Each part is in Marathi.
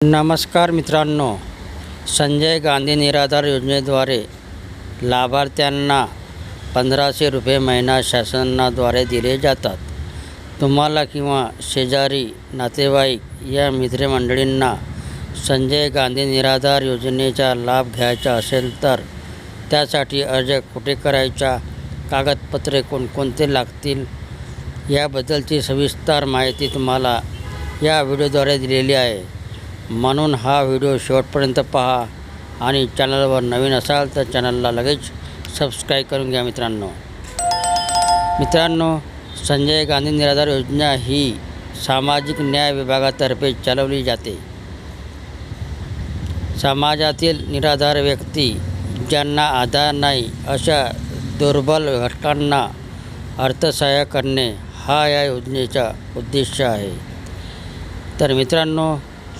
नमस्कार मित्रांनो संजय गांधी निराधार योजनेद्वारे लाभार्थ्यांना पंधराशे रुपये महिना शासनाद्वारे दिले जातात. तुम्हाला किंवा शेजारी नातेवाईक या मित्रमंडळींना संजय गांधी निराधार योजनेचा लाभ घ्यायचा असेल तर त्यासाठी अर्ज कुठे करायचा कागदपत्रे कोणकोणते लागतील याबद्दलची सविस्तर माहिती तुम्हाला या व्हिडिओद्वारे दिलेली आहे. म्हणून हा व्हिडिओ शेवटपर्यंत पहा आणि चॅनलवर नवीन असाल तर चॅनलला लगेच सबस्क्राईब करून घ्या मित्रांनो. मित्रांनो संजय गांधी निराधार योजना ही सामाजिक न्याय विभागातर्फे चालवली जाते. समाजातील निराधार व्यक्ती ज्यांना आधार नाही अशा दुर्बल घटकांना अर्थसहाय्य करणे हा या योजनेचा उद्देश आहे. तर मित्रांनो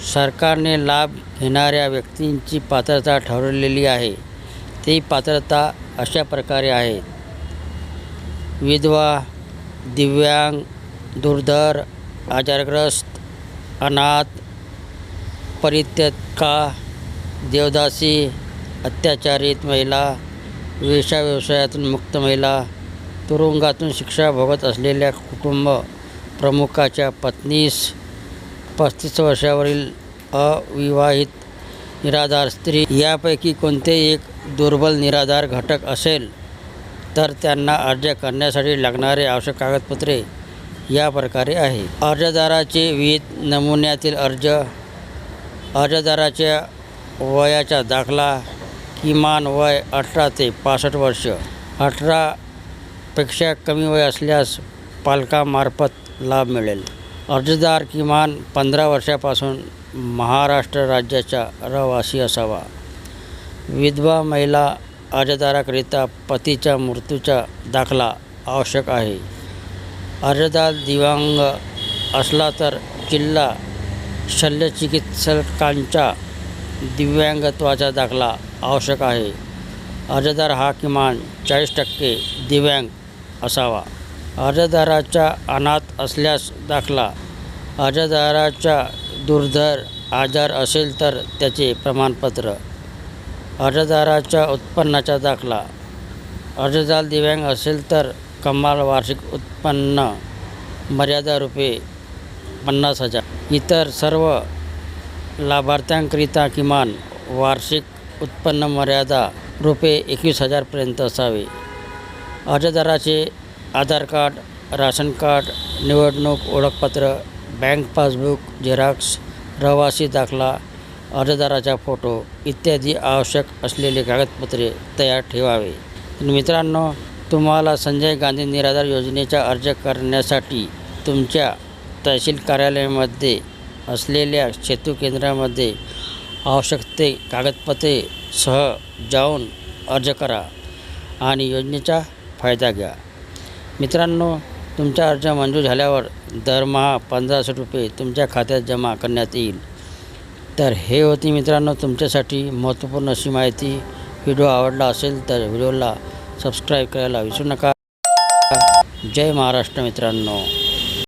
सरकारने लाभ घेणाऱ्या व्यक्तींची पात्रता ठरवलेली आहे. ती पात्रता अशा प्रकारे आहे. विधवा दिव्यांग दुर्धर आजारग्रस्त अनाथ परित्यक्का देवदासी अत्याचारित महिला वेशा व्यवसायातून मुक्त महिला तुरुंगातून शिक्षा भोगत असलेल्या कुटुंब प्रमुखाच्या पत्नीस पस्तीस वर्षावरील अविवाहित निराधार स्त्री यापैकी कोणतेही एक दुर्बल निराधार घटक असेल तर त्यांना अर्ज करण्यासाठी लागणारे आवश्यक कागदपत्रे या प्रकारे आहे. अर्जदाराचे विविध नमुन्यातील अर्ज अर्जदाराच्या वयाचा दाखला किमान वय अठरा ते पासष्ट वर्ष अठरापेक्षा कमी वय असल्यास पालकामार्फत लाभ मिळेल. अर्जदार किमान पंधरा वर्षापासून महाराष्ट्र राज्याच्या रहिवासी असावा. विधवा महिला अर्जदाराकरिता पतीच्या मृत्यूचा दाखला आवश्यक आहे. अर्जदार दिव्यांग असला तर जिल्हा शल्यचिकित्सकांच्या दिव्यांगत्वाचा दाखला आवश्यक आहे. अर्जदार हा किमान चाळीस टक्के दिव्यांग असावा. अर्जदाराच्या अनाथ असल्यास दाखला अर्जदाराच्या दुर्धर आजार असेल तर त्याचे प्रमाणपत्र. अर्जदाराच्या उत्पन्नाचा दाखला. अर्जदार दिव्यांग असेल तर कमाल वार्षिक उत्पन्न मर्यादा रुपये पन्नास हजार. इतर सर्व लाभार्थ्यांकरिता किमान वार्षिक उत्पन्न मर्यादा रुपये एकवीस हजारपर्यंत असावे. अर्जदाराचे आधार कार्ड राशन कार्ड निवडणूक ओळखपत्र बँक पासबुक झेरॉक्स रहिवासी दाखला अर्जदाराचा फोटो इत्यादी आवश्यक असलेले कागदपत्रे तयार ठेवावे. मित्रांनो तुम्हाला संजय गांधी निराधार योजनेचा अर्ज करण्यासाठी तुमच्या तहसील कार्यालयामध्ये असलेल्या सेतू केंद्रामध्ये आवश्यक ते कागदपत्रे सह जाऊन अर्ज करा आणि योजनेचा फायदा घ्या. मित्रांनो तुमचा अर्ज मंजूर झाल्यावर दरमहा पंधराशे रुपये तुमच्या खात्यात जमा करण्यात येईल. तर हे होती मित्रांनो तुमच्यासाठी महत्त्वपूर्ण अशी माहिती. व्हिडिओ आवडला असेल तर व्हिडिओला सबस्क्राईब करायला विसरू नका. जय महाराष्ट्र मित्रांनो.